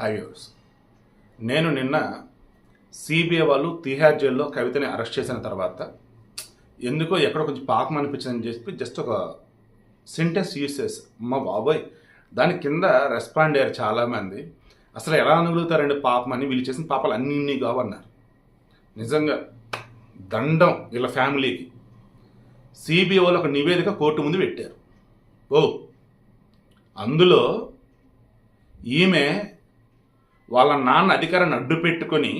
High viewers నేను నిన్న CBI వాళ్ళు తిహార్ జైల్లో కవితని అరెస్ట్ చేసిన తర్వాత ఎందుకో ఎక్కడో కొంచెం పాపం అనిపించిందని చెప్పి జస్ట్ ఒక సెంటెన్స్ యూస్ చేసి మా బాబోయ్ దాని కింద రెస్పాండ్ అయ్యారు చాలామంది. అసలు ఎలా అనగలుగుతారండి పాపం అని వీళ్ళు చేసిన పాపాలు అన్ని ఇన్ని కావన్నారు నిజంగా దండం వీళ్ళ ఫ్యామిలీకి. సిబిఐ వాళ్ళు ఒక నివేదిక కోర్టు ముందు పెట్టారు. ఓ అందులో ఈమె వాళ్ళ నాన్న అధికారాన్ని అడ్డు పెట్టుకొని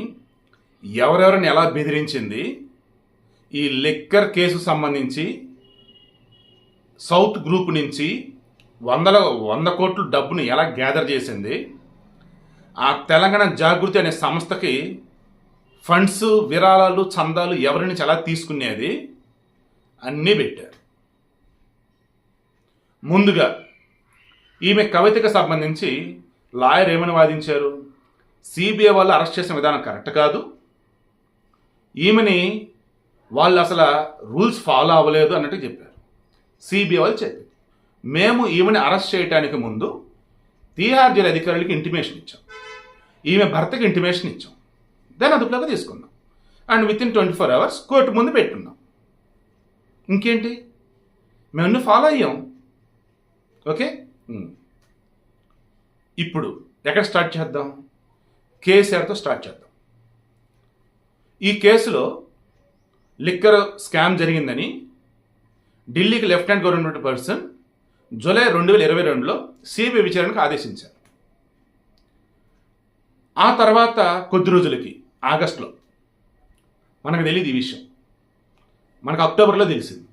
ఎవరెవరిని ఎలా బెదిరించింది? ఈ లిక్కర్ కేసు సంబంధించి సౌత్ గ్రూప్ నుంచి వందల వంద కోట్ల డబ్బును ఎలా గ్యాదర్ చేసింది? ఆ తెలంగాణ జాగృతి అనే సంస్థకి ఫండ్స్ విరాళాలు చందాలు ఎవరి నుంచి ఎలా తీసుకునేది? అన్నీ పెట్టారు. ముందుగా ఈమె కవితకు సంబంధించి లాయర్ ఏమని వాదించారు? సిబిఐ వాళ్ళు అరెస్ట్ చేసిన విధానం కరెక్ట్ కాదు. ఈమెని వాళ్ళు అసలు రూల్స్ ఫాలో అవ్వలేదు అన్నట్టు చెప్పారు. సిబిఐ వాళ్ళు చెప్పారు. మేము ఈమెని అరెస్ట్ చేయడానికి ముందు తీహార్ జైలు అధికారులకి ఇంటిమేషన్ ఇచ్చాం. ఈమె భర్తకి ఇంటిమేషన్ ఇచ్చాం. దాన్ని అదుపులోకి తీసుకున్నాం. And with in twenty four hours court ముందు పెట్టున్నాం. ఇంకేంటి? మేము అన్నీ ఫాలో అయ్యాం. ఓకే? ఇప్పుడు ఎక్కడ స్టార్ట్ చేద్దాం? కేసీఆర్తో స్టార్ట్ చేద్దాం. ఈ కేసులో లిక్కర్ స్కామ్ జరిగిందని ఢిల్లీకి లెఫ్టినెంట్ గవర్నమెంట్ పర్సన్ జూలై రెండు వేల ఇరవై రెండులో సిబిఐ విచారణకు ఆదేశించారు. ఆ తర్వాత కొద్ది రోజులకి ఆగస్టులో మనకు తెలియదు ఈ విషయం. మనకు అక్టోబర్లో తెలిసింది.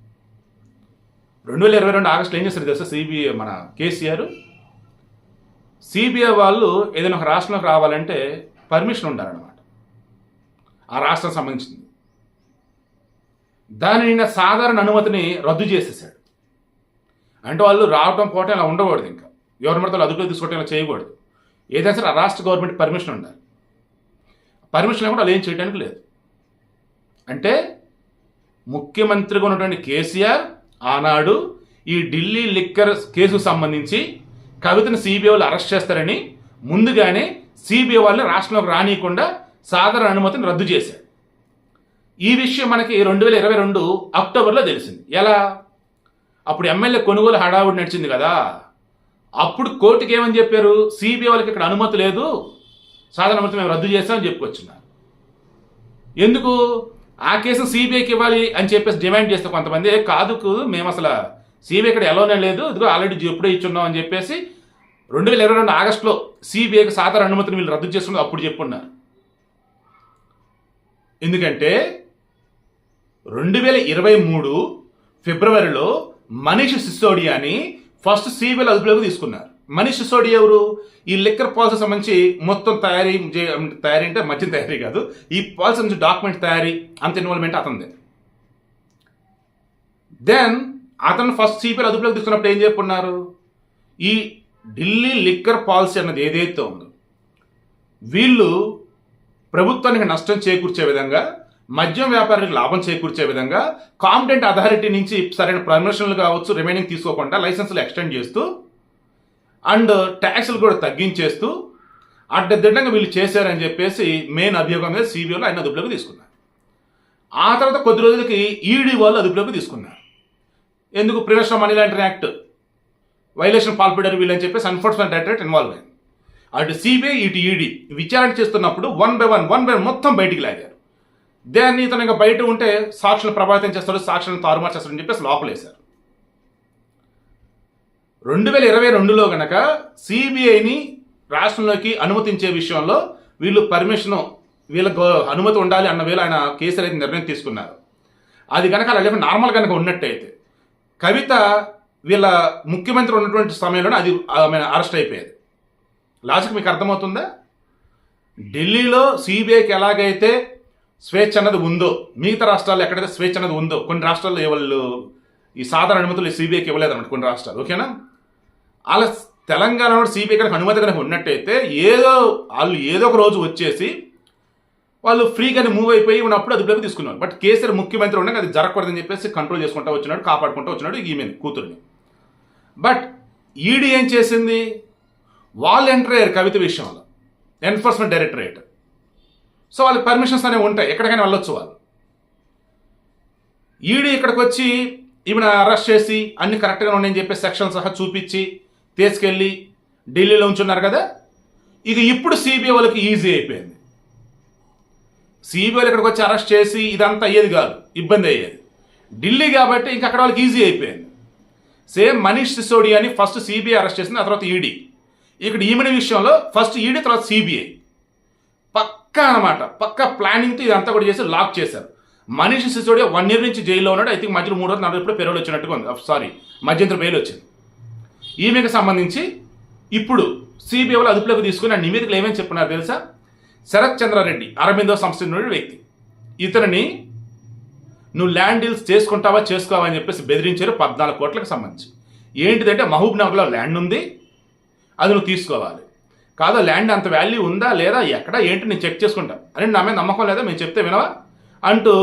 రెండు వేల ఇరవై రెండు ఆగస్టులో ఏం చేస్తారు తెలుసా? సిబిఐ మన కేసీఆర్ సిబిఐ వాళ్ళు ఏదైనా ఒక రాష్ట్రంలోకి రావాలంటే పర్మిషన్ ఉండాలన్నమాట. ఆ రాష్ట్రం సంబంధించింది. దాని నిన్న సాధారణ అనుమతిని రద్దు చేసేసాడు అంటే వాళ్ళు రావటం పోవటం ఇలా ఉండకూడదు ఇంకా. ఎవరి మడతలు అదుపులో తీసుకోవటం ఇలా చేయకూడదు. ఏదైనా సరే ఆ రాష్ట్ర గవర్నమెంట్ పర్మిషన్ ఉండాలి. పర్మిషన్ లేకుండా వాళ్ళు ఏం చేయడానికి లేదు. అంటే ముఖ్యమంత్రిగా ఉన్నటువంటి కేసీఆర్ ఆనాడు ఈ ఢిల్లీ లిక్కర్ కేసుకు సంబంధించి కవితను సిబిఐ వాళ్ళు అరెస్ట్ చేస్తారని ముందుగానే సిబిఐ వాళ్ళని రాష్ట్రంలోకి రానియకుండా సాధారణ అనుమతిని రద్దు చేశారు. ఈ విషయం మనకి రెండు వేల ఇరవై రెండు అక్టోబర్లో తెలిసింది. ఎలా? అప్పుడు ఎమ్మెల్యే కొనుగోలు హడావుడి నడిచింది కదా. అప్పుడు కోర్టుకి ఏమని చెప్పారు? సిబిఐ వాళ్ళకి ఇక్కడ అనుమతి లేదు. సాధారణ అనుమతి మేము రద్దు చేస్తామని చెప్పుకొచ్చున్నారు. ఎందుకు? ఆ కేసు సిబిఐకి ఇవ్వాలి అని చెప్పేసి డిమాండ్ చేస్తే కొంతమంది కాదు కాదు, మేము అసలు సిబిఐ ఇక్కడ ఎలానే లేదు. ఇదిగో ఆల్రెడీ ఎప్పుడే ఇచ్చున్నాం అని చెప్పేసి రెండు వేల ఇరవై రెండు ఆగస్టులో సిబిఐకి సాధారణ అనుమతిని వీళ్ళు రద్దు చేస్తున్నారు. అప్పుడు చెప్పున్నారు ఎందుకంటే రెండు వేల ఇరవై మూడు ఫిబ్రవరిలో మనీష్ సిసోడియాని ఫస్ట్ సిబిఐ అదుపులోకి తీసుకున్నారు. మనీష్ సిసోడియా ఎవరు? ఈ లిక్కర్ పాలసీ సంబంధించి మొత్తం తయారీ తయారీ అంటే మద్యం తయారీ కాదు. ఈ పాలసీ నుంచి డాక్యుమెంట్ తయారీ అంత ఇన్వాల్వ్మెంట్ అతనిదే. దెన్ అతను ఫస్ట్ సిబిఐ అదుపులోకి తీసుకున్నప్పుడు ఏం చెప్పున్నారు ఈ ఢిల్లీ లిక్కర్ పాలసీ అన్నది ఏదైతే ఉందో వీళ్ళు ప్రభుత్వానికి నష్టం చేకూర్చే విధంగా మద్యం వ్యాపారులకు లాభం చేకూర్చే విధంగా కాంపిటెంట్ అథారిటీ నుంచి సరైన పర్మిషన్లు కావచ్చు రిమైనింగ్ తీసుకోకుండా లైసెన్సులు ఎక్స్టెండ్ చేస్తూ అండ్ ట్యాక్స్లు కూడా తగ్గించేస్తూ అడ్డదిడ్డంగా వీళ్ళు చేశారని చెప్పేసి మెయిన్ అభియోగం మీద సిబిఐలో ఆయన అదుపులోకి తీసుకున్నారు. ఆ తర్వాత కొద్ది రోజులకి ఈడీ వాళ్ళు అదుపులోకి తీసుకున్నారు. ఎందుకు? Prevention money laundering act violation పాల్పడారు వీళ్ళని చెప్పేసి ఎన్ఫోర్స్మెంట్ డైరెక్టరేట్ ఇన్వాల్వ్ అయింది అటు సిబిఐ ఇటు ఈడీ విచారణ చేస్తున్నప్పుడు one by one one by మొత్తం బయటికి లాగారు. దాన్ని ఇతను ఇంకా బయట ఉంటే సాక్షులను ప్రభావితం చేస్తాడు సాక్షులను తారుమారు చేస్తాడని చెప్పేసి లోపలేశారు. రెండు వేల ఇరవై రెండులో గనక సిబిఐని రాష్ట్రంలోకి అనుమతించే విషయంలో వీళ్ళు పర్మిషన్ వీళ్ళ అనుమతి ఉండాలి అన్న వేళ ఆయన కేసీఆర్ అయితే నిర్ణయం తీసుకున్నారు. అది కనుక అలా లేకుండా నార్మల్ కనుక ఉన్నట్టయితే కవిత వీళ్ళ ముఖ్యమంత్రి ఉన్నటువంటి సమయంలోనే అది ఆమె అరెస్ట్ అయిపోయేది. లాజిక్ మీకు అర్థమవుతుందా? ఢిల్లీలో సిబిఐకి ఎలాగైతే స్వేచ్ఛ అన్నది ఉందో మిగతా రాష్ట్రాల్లో ఎక్కడైతే స్వేచ్ఛ అన్నది ఉందో కొన్ని రాష్ట్రాల్లో వాళ్ళు ఈ సాధారణ అనుమతులు సిబిఐకి ఇవ్వలేదు అన్నమాట కొన్ని రాష్ట్రాలు ఓకేనా? అలా తెలంగాణలో సిబిఐ కనుక అనుమతి కనుక ఉన్నట్టయితే ఏదో వాళ్ళు ఏదో ఒక రోజు వచ్చేసి వాళ్ళు ఫ్రీగానే మూవ్ అయిపోయి ఉన్నప్పుడు అదుపులోకి తీసుకున్నారు. బట్ కేసీఆర్ ముఖ్యమంత్రి ఉండగా అది జరగకూడదని చెప్పేసి కంట్రోల్ చేసుకుంటూ వచ్చినాడు కాపాడుకుంటూ వచ్చినాడు ఈమెను కూతుర్ని. బట్ ఈడీ ఏం చేసింది? వాళ్ళు ఎంటర్ అయ్యారు కవిత విషయంలో ఎన్ఫోర్స్మెంట్ డైరెక్టరేట్ సో వాళ్ళకి పర్మిషన్స్ అనేవి ఉంటాయి. ఎక్కడికైనా వెళ్ళొచ్చు వాళ్ళు. ఈడీ ఇక్కడికి వచ్చి ఈమెను అరెస్ట్ చేసి అన్ని కరెక్ట్గా ఉన్నాయని చెప్పి సెక్షన్ సహా చూపించి తీసుకెళ్ళి ఢిల్లీలో ఉంచున్నారు కదా? ఇక ఇప్పుడు సిబిఐ వాళ్ళకి ఈజీ అయిపోయింది. సిబిఐ ఇక్కడికి వచ్చి అరెస్ట్ చేసి ఇదంతా అయ్యేది కాదు. ఇబ్బంది అయ్యేది. ఢిల్లీ కాబట్టి ఇంక అక్కడ వాళ్ళకి ఈజీ అయిపోయింది. సేమ్ మనీష్ సిసోడియాని ఫస్ట్ సిబిఐ అరెస్ట్ చేసింది ఆ తర్వాత ఈడీ ఇక్కడ ఈమెడి విషయంలో ఫస్ట్ ఈడీ తర్వాత సిబిఐ పక్కా అనమాట పక్కా ప్లానింగ్తో ఇదంతా కూడా చేసి లాక్ చేశారు. మనీష్ సిసోడియా వన్ ఇయర్ నుంచి జైల్లో ఉన్నాడు ఐ థింక్ మధ్యలో మూడు రోజులు నాలుగు పేరు పెరోల్ వచ్చినట్టుగా ఉంది. Uh, సారీ మధ్యంతర బెయిల్ వచ్చింది. ఈమెకు సంబంధించి ఇప్పుడు సిబిఐ వాళ్ళు అదుపులోకి తీసుకుని ఆ నివేదికలు ఏమేమి చెప్పున్నారు తెలుసా? శరత్ చంద్రారెడ్డి అరవిందో సంస్థ నుండి వ్యక్తి. ఇతనిని నువ్వు ల్యాండ్ డీల్స్ చేసుకుంటావా చేసుకోవా అని చెప్పేసి బెదిరించారు పద్నాలుగు కోట్లకు సంబంధించి. ఏంటిదంటే మహబూబ్ నగర్లో ల్యాండ్ ఉంది అది నువ్వు తీసుకోవాలి. కాదు ల్యాండ్ అంత వాల్యూ ఉందా లేదా ఎక్కడ ఏంటి నేను చెక్ చేసుకుంటా. అని నా మీద నమ్మకం లేదా మేము చెప్తే వినవా? అంటూ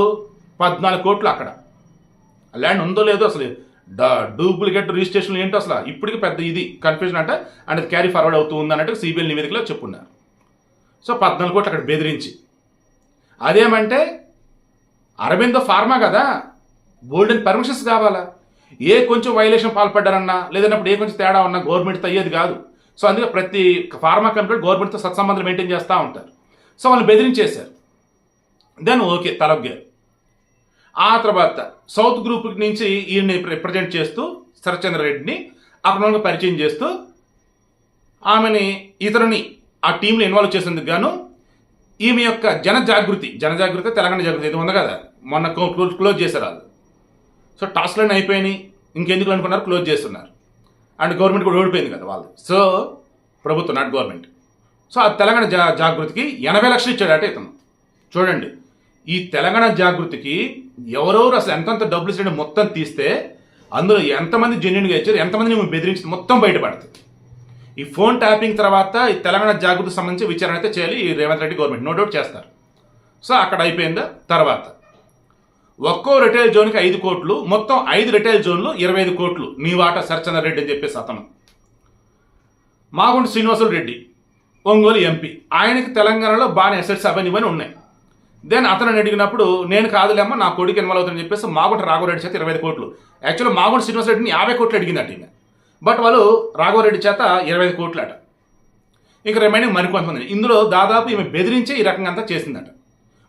పద్నాలుగు కోట్లు అక్కడ. ల్యాండ్ ఉందో లేదో అసలు డూప్లికేట్ రిజిస్ట్రేషన్ ఏంటో అసలు ఇప్పటికి పెద్ద ఇది కన్ఫ్యూజన్ అంటే. అండ్ క్యారీ ఫార్వర్డ్ అవుతూ ఉంది అన్నట్టు సిబిఐ నివేదికలో చెప్పున్నారు. సో పద్నాలుగు కోట్లు అక్కడ బెదిరించి. అదేమంటే అరవిందో ఫార్మా కదా? గోల్డెన్ పర్మిషన్స్ కావాలా? ఏ కొంచెం వైలేషన్ పాల్పడ్డారన్నా లేదన్నప్పుడు ఏ కొంచెం తేడా ఉన్నా గవర్నమెంట్తో అయ్యేది కాదు. సో అందుకే ప్రతి ఫార్మా కంపెనీ గవర్నమెంట్తో సత్సంబంధాలు మెయింటైన్ చేస్తూ ఉంటారు. సో వాళ్ళు బెదిరించేశారు. Then okay తలగ్గారు. ఆ తర్వాత సౌత్ గ్రూప్ నుంచి ఈయన్ని రిప్రజెంట్ చేస్తూ శరత్చంద్ర రెడ్డిని అక్కడ పరిచయం చేస్తూ ఆమెని ఇతరుని ఆ టీంలో ఇన్వాల్వ్ చేసేందుకు గాను ఈమె యొక్క జన జాగృతి జన జాగృతి తెలంగాణ జాగృతి ఇది ఉంది కదా? మొన్న క్లోజ్ క్లోజ్ చేశారు వాళ్ళు. సో టాస్క్లన్నీ అయిపోయినాయి ఇంకెందుకు అనుకున్నారు క్లోజ్ చేస్తున్నారు. అండ్ గవర్నమెంట్ కూడా ఓడిపోయింది కదా వాళ్ళు సో ప్రభుత్వం నాట్ గవర్నమెంట్. సో ఆ తెలంగాణ జా జాగృతికి ఎనభై లక్షలు ఇచ్చాడు ఇతను. చూడండి ఈ తెలంగాణ జాగృతికి ఎవరెవరు అసలు ఎంతంత డబ్బులు ఇచ్చాడో మొత్తం తీస్తే అందులో ఎంతమంది జెన్యున్గా ఇచ్చారు ఎంతమంది మేము బెదిరించి మొత్తం బయటపడుతుంది ఈ ఫోన్ ట్యాపింగ్ తర్వాత ఈ తెలంగాణ జాగృతికి సంబంధించి విచారణ అయితే చేయాలి. ఈ Revanth Reddy government no doubt చేస్తారు. సో అక్కడ అయిపోయిందా తర్వాత. ఒక్కో రిటైల్ జోన్కి ఐదు కోట్లు మొత్తం ఐదు రిటైల్ జోన్లు ఇరవై ఐదు కోట్లు. నీ వాటా సరచంద్ర రెడ్డి అని చెప్పేసి అతను. మాగుంట శ్రీనివాసులు రెడ్డి ఒంగోలు ఎంపీ. ఆయనకి తెలంగాణలో బాగానే ఎసెట్స్ అవన్నీ ఉన్నాయి. దెన్ అతను అడిగినప్పుడు నేను కాదులేమ్మా నా కొడుకు ఇన్వాల్వ్ అవుతుందని చెప్పేసి మాగుంట రాఘవరెడ్డి చేత ఇరవై ఐదు కోట్లు. యాక్చువల్లీ మాగుంట శ్రీనివాస రెడ్డిని యాభై కోట్లు అడిగిందట ఈమె బట్ వాళ్ళు రాఘవరెడ్డి చేత ఇరవై ఐదు కోట్లట. ఇక ఇంకా రిమైనింగ్ మరికొంతమంది ఇందులో దాదాపు ఈమె బెదిరించే ఈ రకంగా అంతా చేసిందట.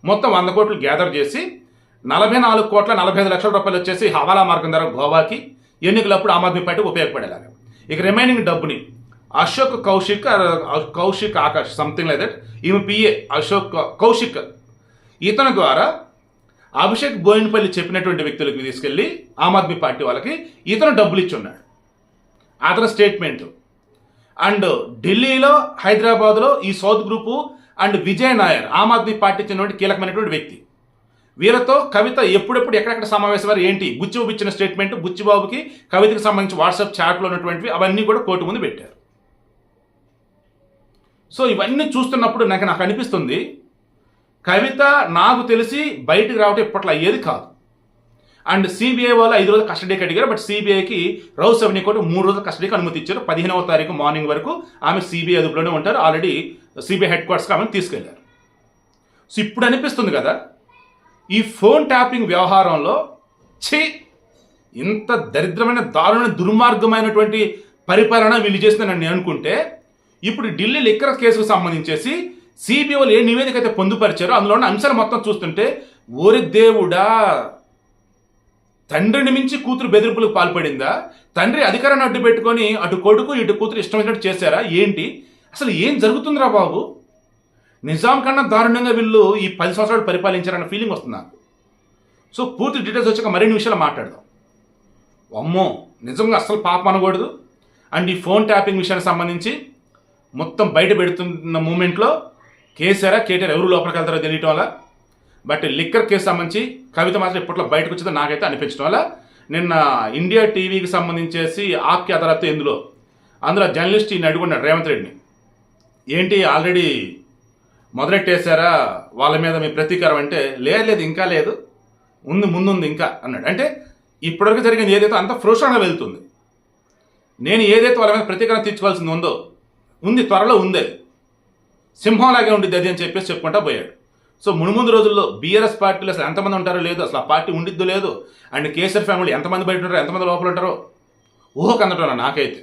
మొత్తం వంద కోట్లు గ్యాదర్ చేసి నలభై నాలుగు కోట్ల నలభై ఐదు లక్షల రూపాయలు వచ్చేసి హవాలా మార్గం ద్వారా గోవాకి ఎన్నికలప్పుడు ఆమ్ ఆద్మీ పార్టీ ఉపయోగపడేలాగా. ఇక రిమైనింగ్ డబ్బుని Ashok Kaushik Kaushik Akash something like that ఈమె పిఏ అశోక్ కౌశిక్. ఇతని ద్వారా అభిషేక్ బోయినపల్లి చెప్పినటువంటి వ్యక్తులకు తీసుకెళ్ళి ఆమ్ ఆద్మీ పార్టీ వాళ్ళకి ఇతను డబ్బులు ఇచ్చి ఉన్నాడు. అతని స్టేట్మెంట్. అండ్ ఢిల్లీలో హైదరాబాద్లో ఈ south group and Vijay Nair Aam Aadmi Party చెందినటువంటి కీలకమైనటువంటి వ్యక్తి. వీళ్ళతో కవిత ఎప్పుడెప్పుడు ఎక్కడెక్కడ సమావేశమయ్యారు ఏంటి? బుచ్చిబాబు ఇచ్చిన స్టేట్మెంట్ బుచ్చిబాబుకి కవితకి సంబంధించి వాట్సాప్ చాట్లో ఉన్నటువంటివి అవన్నీ కూడా కోర్టు ముందు పెట్టారు. సో ఇవన్నీ చూస్తున్నప్పుడు నాకు నాకు అనిపిస్తుంది కవిత నాకు తెలిసి బయటకు రావటం ఇప్పట్లో అయ్యేది కాదు. అండ్ సిబిఐ వాళ్ళు ఐదు రోజులు కస్టడీకి అడిగారు బట్ సిబిఐకి రౌస్ సెవెన్ కోర్టు మూడు రోజుల కస్టడీకి అనుమతి ఇచ్చారు. పదిహేనవ తారీఖు మార్నింగ్ వరకు ఆమె సిబిఐ అదుపులోనే ఉంటారు. ఆల్రెడీ సిబిఐ హెడ్ క్వార్టర్స్కి ఆమెను తీసుకెళ్ళారు. సో ఇప్పుడు అనిపిస్తుంది కదా ఈ ఫోన్ ట్యాపింగ్ వ్యవహారంలో ఛీ ఇంత దరిద్రమైన దారుణ దుర్మార్గమైనటువంటి పరిపాలన వీళ్ళు చేస్తుందని నేను అనుకుంటే ఇప్పుడు ఢిల్లీ లిక్కర్ కేసుకు సంబంధించేసి సిబిఐ వాళ్ళు ఏ నివేదిక అయితే పొందుపరిచారో అందులో ఉన్న అంశాలు మొత్తం చూస్తుంటే ఓరి దేవుడా తండ్రిని మించి కూతురు బెదిరింపులకు పాల్పడిందా? తండ్రి అధికారాన్ని అడ్డు పెట్టుకొని అటు కొడుకు ఇటు కూతురు ఇష్టమైనట్టు చేశారా? ఏంటి? అసలు ఏం జరుగుతుందిరా బాబు? నిజాం కన్నా దారుణంగా వీళ్ళు ఈ పది సంవత్సరాలు పరిపాలించారన్న ఫీలింగ్ వస్తుంది? నాకు సో పూర్తి డీటెయిల్స్ వచ్చాక మరిన్ని విషయాలు మాట్లాడదాం. అమ్మో నిజంగా అస్సలు పాపం అనకూడదు. అండ్ ఈ ఫోన్ ట్యాపింగ్ విషయానికి సంబంధించి మొత్తం బయట పెడుతున్న మూమెంట్లో కేసీఆర్ కేటీఆర్ ఎవరు లోపలికి వెళ్తారో తెలియటం వల్ల బట్ లిక్కర్ కేసు సంబంధించి కవిత మాత్రం ఇప్పట్లో బయటకు వచ్చిందో నాకైతే అనిపించడం వల్ల నిన్న ఇండియా టీవీకి సంబంధించేసి ఆప్కి అదాలత్ ఎందులో అందులో జర్నలిస్ట్ ఈయన అడుగున్నాడు రేవంత్ రెడ్డిని. ఏంటి ఆల్రెడీ మొదలెట్టేశారా? వాళ్ళ మీద మీ ప్రతీకారం అంటే లేదు లేదు ఇంకా లేదు. ఉంది ముందుంది ఇంకా అన్నాడు. అంటే ఇప్పటివరకు జరిగింది ఏదైతే అంత ఫ్రోషంగా వెళ్తుంది. నేను ఏదైతే వాళ్ళ మీద ప్రతీకారం తీర్చుకోవాల్సింది ఉందో ఉంది త్వరలో ఉంది. సింహంలాగే ఉండిద్ది అది అని చెప్పేసి చెప్పుకుంటా పోయాడు. సో మునుముందు రోజుల్లో బీఆర్ఎస్ పార్టీలో అసలు ఎంతమంది ఉంటారో లేదు అసలు ఆ పార్టీ ఉండిద్దో లేదు. అండ్ కేసీఆర్ ఫ్యామిలీ ఎంతమంది బయట ఉంటారో ఎంతమంది లోపల ఉంటారో ఊహకు అందటం నాకైతే.